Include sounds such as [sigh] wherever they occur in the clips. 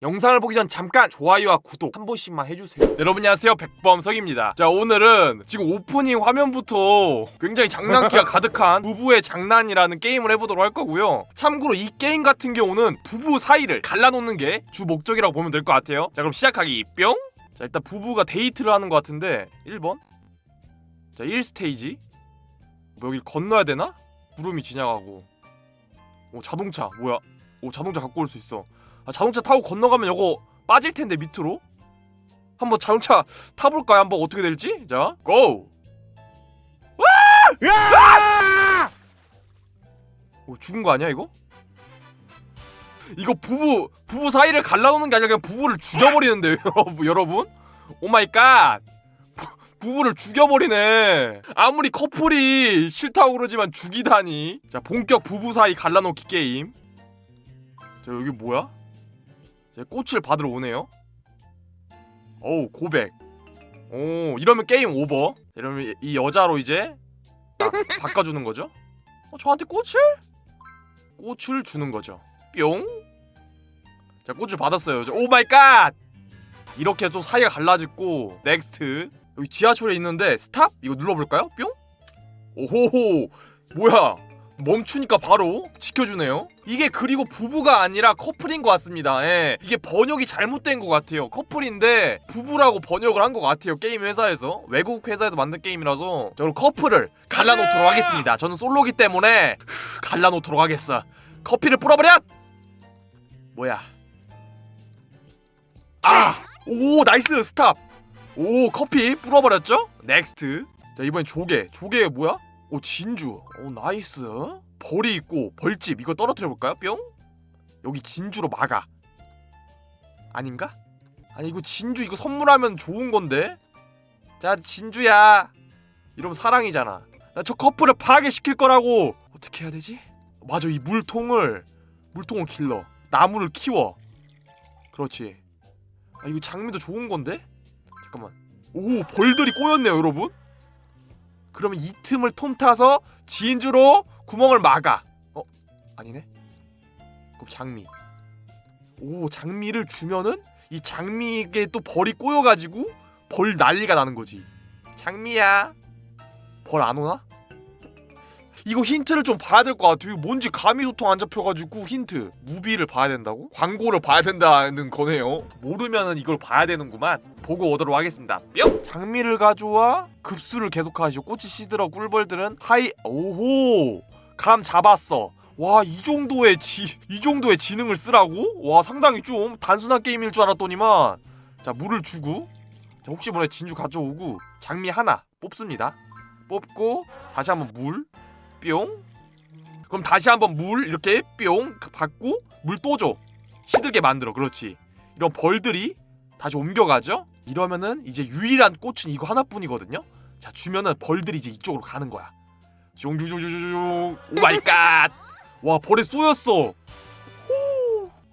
영상을 보기 전 잠깐 좋아요와 구독 한 번씩만 해주세요. 네, 여러분 안녕하세요 백범석입니다. 자 오늘은 지금 오프닝 화면부터 굉장히 장난기가 [laughs] 가득한 부부의 장난이라는 게임을 해보도록 할 거고요. 참고로 이 게임 같은 경우는 부부 사이를 갈라놓는 게 주 목적이라고 보면 될 것 같아요. 자 그럼 시작하기 뿅. 자 일단 부부가 데이트를 하는 것 같은데 1번. 자 1스테이지. 뭐 여길 건너야 되나? 구름이 지나가고. 오 자동차 뭐야? 오 자동차 갖고 올 수 있어. 아, 자동차 타고 건너가면 요거 빠질 텐데 밑으로 한번 자동차 타볼까요? 한번 어떻게 될지 자 고! 와! 오, 죽은 거 아니야 이거? 이거 부부 부부 사이를 갈라놓는 게 아니라 그냥 부부를 죽여버리는데요 여러분 [laughs] 여러분 오 마이 갓 부- 부부를 죽여버리네 아무리 커플이 싫다고 그러지만 죽이다니 자 본격 부부 사이 갈라놓기 게임 자 여기 뭐야? 이제 꽃을 받으러 오네요. 어우 고백. 오 이러면 게임 오버. 이러면 이- 이 여자로 이제 딱 [laughs] 바꿔주는 거죠. 어, 저한테 꽃을? 꽃을 주는 거죠. 뿅. 자 꽃을 받았어요. 저- 오 마이 갓. 이렇게 또 사이가 갈라졌고 넥스트 여기 지하철에 있는데 스탑 이거 눌러볼까요? 뿅. 오호호 뭐야? 멈추니까 바로 지켜주네요. 이게 그리고 부부가 아니라 커플인 것 같습니다. 예. 이게 번역이 잘못된 것 같아요. 커플인데 부부라고 번역을 한 것 같아요. 게임 회사에서 외국 회사에서 만든 게임이라서 저는 커플을 갈라놓도록 하겠습니다. 저는 솔로기 때문에 후, 갈라놓도록 하겠어. 커피를 뿌려버려! 뭐야? 아! 오 나이스 스탑! 오 커피 뿌려버렸죠? 넥스트. 자 이번엔 조개. 조개 뭐야? 오 진주. 오 나이스. 벌이 있고 벌집. 이거 떨어뜨려 볼까요? 뿅. 여기 진주로 막아. 아닌가? 아니 이거 진주 이거 선물하면 좋은 건데? 자 진주야. 이러면 사랑이잖아. 나 저 커플을 파괴시킬 거라고. 어떻게 해야 되지? 맞아 이 물통을. 물통을 길러. 나무를 키워. 그렇지. 아 이거 장미도 좋은 건데? 잠깐만. 오 벌들이 꼬였네요 여러분 그러면 이 틈을 틈타서 진주로 구멍을 막아. 어? 아니네. 그럼 장미. 오 장미를 주면은 이 장미에 또 벌이 꼬여가지고 벌 난리가 나는 거지. 장미야. 벌 안 오나? 이거 힌트를 좀 봐야 될 것 같아요. 뭔지 감이 도통 안 잡혀가지고 힌트. 무비를 봐야 된다고? 광고를 봐야 된다는 거네요. 모르면은 이걸 봐야 되는구만. 보고 오도록 하겠습니다. 뿅! 장미를 가져와 급수를 계속하시오. 꽃이 시들어 꿀벌들은 하이 오호 감 잡았어. 와 이 정도의 지 이 정도의 지능을 쓰라고? 와 상당히 좀 단순한 게임일 줄 알았더니만 자 물을 주고 자, 혹시 모르 진주 가져오고 장미 하나 뽑습니다. 뽑고 다시 한번 물 뿅. 그럼 다시 한번 물 이렇게 뿅 받고 물 또 줘. 시들게 만들어. 그렇지. 이런 벌들이 다시 옮겨가죠. 이러면은 이제 유일한 꽃은 이거 하나뿐이거든요. 자 주면은 벌들이 이제 이쪽으로 가는 거야. 숑숑숑숑 오 마이 갓. 와 벌에 쏘였어.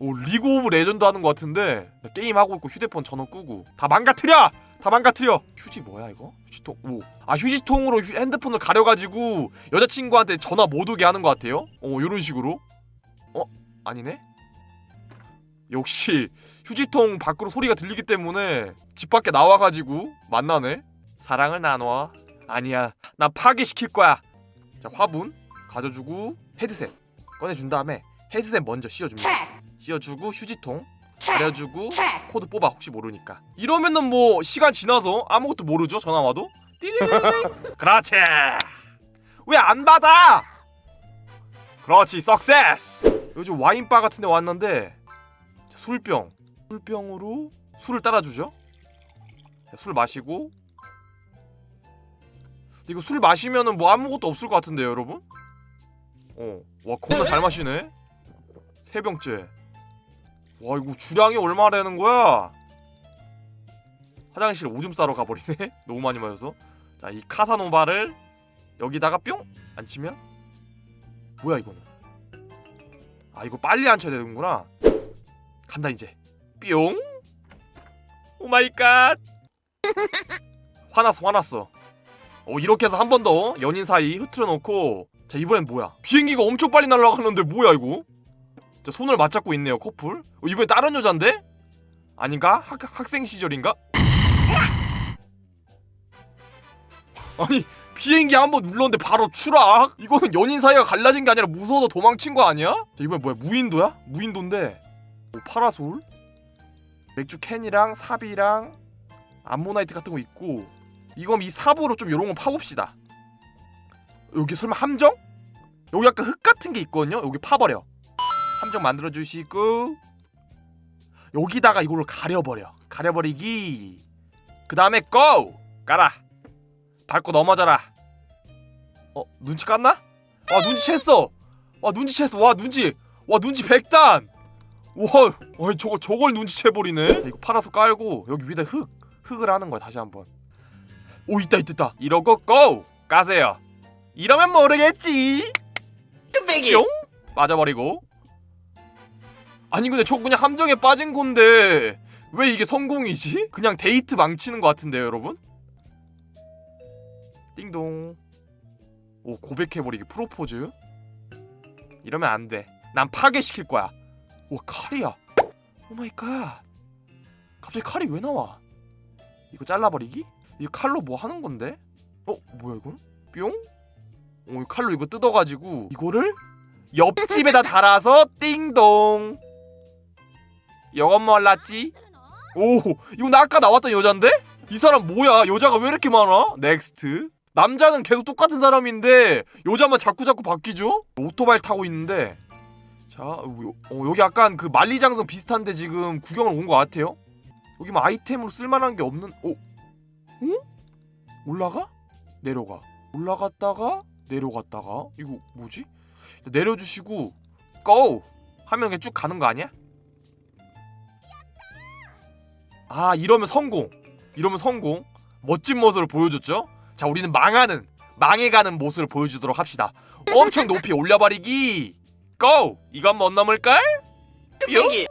호. 오 리그 오브 레전드 하는 것 같은데 나 게임 하고 있고 휴대폰 전원 끄고 다 망가뜨려. 다 망가뜨려. 휴지 뭐야 이거? 휴지통. 오. 아 휴지통으로 휴- 핸드폰을 가려가지고 여자친구한테 전화 못 오게 하는 것 같아요. 어 요런 식으로. 어 아니네. 역시 휴지통 밖으로 소리가 들리기 때문에 집 밖에 나와가지고 만나네. 사랑을 나눠. 아니야, 난 파괴시킬 거야. 자 화분 가져주고 헤드셋 꺼내준 다음에 헤드셋 먼저 씌워줍니다. 씌워주고 휴지통 가려주고 코드 뽑아 혹시 모르니까. 이러면은 뭐 시간 지나서 아무것도 모르죠 전화 와도. [laughs] 그렇지. 왜 안 받아? 그렇지 석세스. 요즘 와인바 같은 데 왔는데 술병 술병으로 술을 따라주죠 자, 술 마시고 이거 술 마시면은 뭐 아무것도 없을 것 같은데요 여러분 어와 겁나 잘 마시네 세 병째 와 이거 주량이 얼마 되는 거야? 화장실 오줌 싸러 가버리네? [laughs] 너무 많이 마셔서. 자 이 카사노바를 여기다가 뿅! 앉히면? 뭐야 이거는? 아 이거 빨리 앉혀야 되는구나. 간다 이제. 뿅! 오마이갓! [laughs] 화났어 화났어. 어 이렇게 해서 한 번 더 연인 사이 흐트러 놓고. 자 이번엔 뭐야? 비행기가 엄청 빨리 날아가는데 뭐야 이거 자 손을 맞잡고 있네요 커플 어, 이번엔 다른 여잔데 아닌가? 학, 학생 시절인가? [laughs] 아니 비행기 한 번 눌렀는데 바로 추락? 이거는 연인 사이가 갈라진 게 아니라 무서워서 도망친 거 아니야? 자, 이번엔 뭐야 무인도야? 무인도인데 오, 파라솔 맥주 캔이랑 삽이랑 암모나이트 같은 거 있고 이건 이 삽으로 좀 요런 거 파봅시다 여기 설마 함정? 여기 약간 흙 같은 게 있거든요 여기 파버려 함정 만들어 주시고 여기다가 이걸로 가려버려. 가려버리기. 그 다음에 고! 까라. 밟고 넘어져라. 어 눈치 깠나? 와 눈치 챘어. 와 눈치 챘어. 와 눈치. 와 눈치 백단. 와 와, 저거 저걸 눈치채버리네. 자, 이거 팔아서 깔고 여기 위에다 흙 흙을 하는 거야 다시 한번. 오 있다 있다 있다. 이러고 고! 까세요. 이러면 모르겠지. 뿅! 맞아버리고 아니 근데 저 그냥 함정에 빠진 건데 왜 이게 성공이지? 그냥 데이트 망치는 것 같은데요 여러분? 띵동 오 고백해버리기 프로포즈 이러면 안돼난 파괴시킬 거야 와 칼이야 오마이갓 갑자기 칼이 왜 나와 이거 잘라버리기? 이 칼로 뭐 하는 건데? 어 뭐야 이건? 뿅? 오, 이 칼로 이거 뜯어가지고 이거를 옆집에다 달아서 띵동 이건 몰랐지? 오 이거 나 아까 나왔던 여잔데? 이 사람 뭐야 여자가 왜 이렇게 많아? 넥스트 남자는 계속 똑같은 사람인데 여자만 자꾸 자꾸 바뀌죠? 오토바이 타고 있는데 자 어, 여기 약간 그 만리장성 비슷한데 지금 구경을 온 것 같아요 여기 뭐 아이템으로 쓸만한 게 없는 어? 어? 올라가? 내려가 올라갔다가 내려갔다가 이거 뭐지? 내려주시고 고! 하면 그냥 쭉 가는 거 아니야? 아 이러면 성공 이러면 성공 멋진 모습을 보여줬죠? 자 우리는 망하는 망해가는 모습을 보여주도록 합시다 엄청 높이 올려버리기 고! 이건 못 넘을걸? 뿅!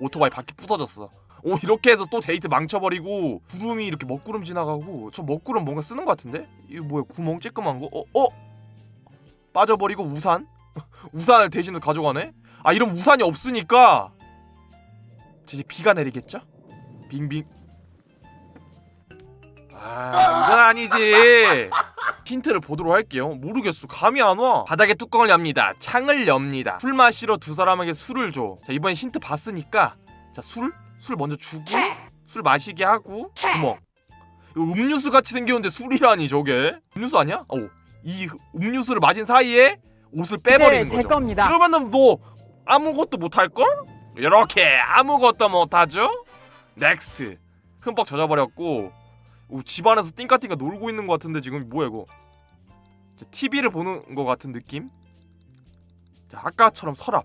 오토바이 바퀴 부서졌어 오 이렇게 해서 또 데이트 망쳐버리고 구름이 이렇게 먹구름 지나가고 저 먹구름 뭔가 쓰는 것 같은데? 이거 뭐야 구멍 쬐끄만 거? 어? 어? 빠져버리고 우산? [laughs] 우산을 대신에 가져가네? 아 이런 우산이 없으니까 이제 비가 내리겠죠? 빙빙. 아 이건 아니지. 힌트를 보도록 할게요. 모르겠어. 감이 안 와. 바닥에 뚜껑을 엽니다. 창을 엽니다. 술 마시러 두 사람에게 술을 줘 자 이번엔 힌트 봤으니까. 자 술? 술 먼저 주고 술 마시게 하고 구멍. 이거 음료수 같이 생겼는데 술이라니 저게? 음료수 아니야? 오 이 음료수를 마신 사이에 옷을 빼버리는 이제 제 거죠. 겁니다. 이러면은 너 아무것도 못할 걸? 이렇게 아무것도 못하죠? 넥스트 흠뻑 젖어버렸고 오, 집안에서 띵까띵까 놀고 있는 것 같은데 지금 뭐야 이거 TV를 보는 것 같은 느낌? 자, 아까처럼 서랍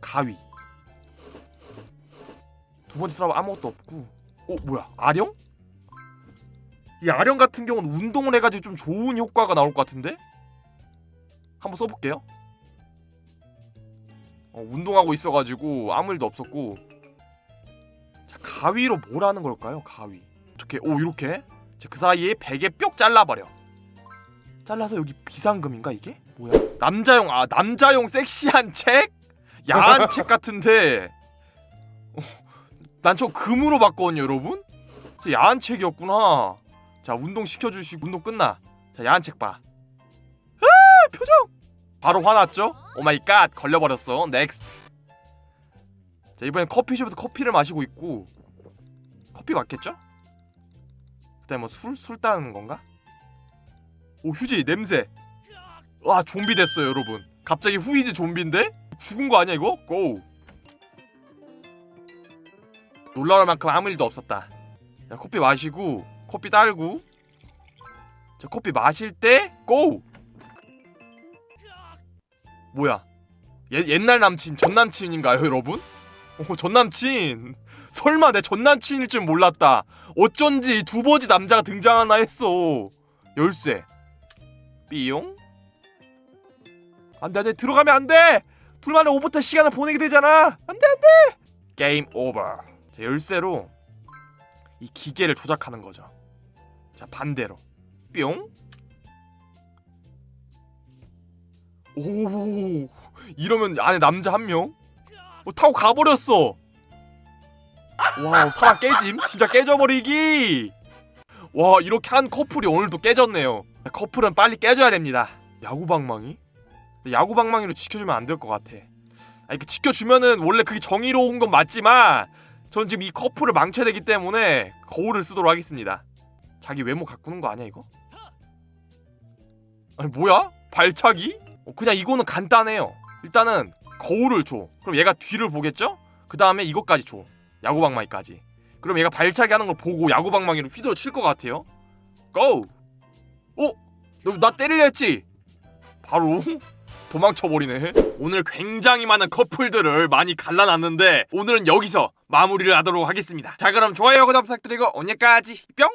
가위 두 번째 서랍 아무것도 없고 어 뭐야 아령? 이 아령 같은 경우는 운동을 해가지고 좀 좋은 효과가 나올 것 같은데? 한번 써볼게요 어, 운동하고 있어가지고 아무 일도 없었고 자 가위로 뭘 하는 걸까요? 가위. 어떻게? 오 이렇게? 자, 그 사이에 베개 뾱 잘라버려. 잘라서 여기 비상금인가 이게? 뭐야? 남자용 아 남자용 섹시한 책? 야한 책 같은데. 어, 난저 금으로 봤거든요 여러분? 저 야한 책이었구나. 자 운동 시켜주시고 운동 끝나. 자 야한 책 봐. 아 표정! 바로 화났죠? 오 마이 갓 걸려버렸어. 넥스트 자 이번엔 커피숍에서 커피를 마시고 있고 커피 맞겠죠? 그다음에 뭐술 술 따는 건가? 오 휴지 냄새 와 좀비 됐어요 여러분 갑자기 후이즈 좀비인데? 죽은 거 아니야 이거? 고 놀라울 만큼 아무 일도 없었다 자 커피 마시고 커피 딸고 자 커피 마실 때 고! 뭐야? 옛, 옛날 남친 전 남친인가요, 여러분? 오, 전 남친. 설마 내 전 남친일 줄 몰랐다. 어쩐지 두 번째 남자가 등장하나 했어. 열쇠. 삐용. 안돼 안돼 들어가면 안돼. 둘만의 오버타 시간을 보내게 되잖아. 안돼 안돼. 게임 오버. 자, 열쇠로 이 기계를 조작하는 거죠. 자 반대로. 뿅. 오 이러면 안에 남자 한 명? 어, 타고 가버렸어. 와 사람 깨짐 진짜 깨져버리기 와 이렇게 한 커플이 오늘도 깨졌네요 커플은 빨리 깨져야 됩니다 야구방망이? 야구방망이로 지켜주면 안 될 것 같아 아 이렇게 지켜주면은 원래 그게 정의로운 건 맞지만 전 지금 이 커플을 망쳐야 되기 때문에 거울을 쓰도록 하겠습니다 자기 외모 가꾸는 거 아니야 이거? 아니 뭐야? 발차기? 어, 그냥 이거는 간단해요 일단은 거울을 줘 그럼 얘가 뒤를 보겠죠? 그 다음에 이것까지 줘 야구방망이까지 그럼 얘가 발차기 하는 걸 보고 야구방망이로 휘두르 칠것 같아요 고! 어? 너 나 때리려 했지? 바로 [laughs] 도망쳐버리네 오늘 굉장히 많은 커플들을 많이 갈라놨는데 오늘은 여기서 마무리를 하도록 하겠습니다 자 그럼 좋아요 구독 부탁드리고 오늘까지 뿅!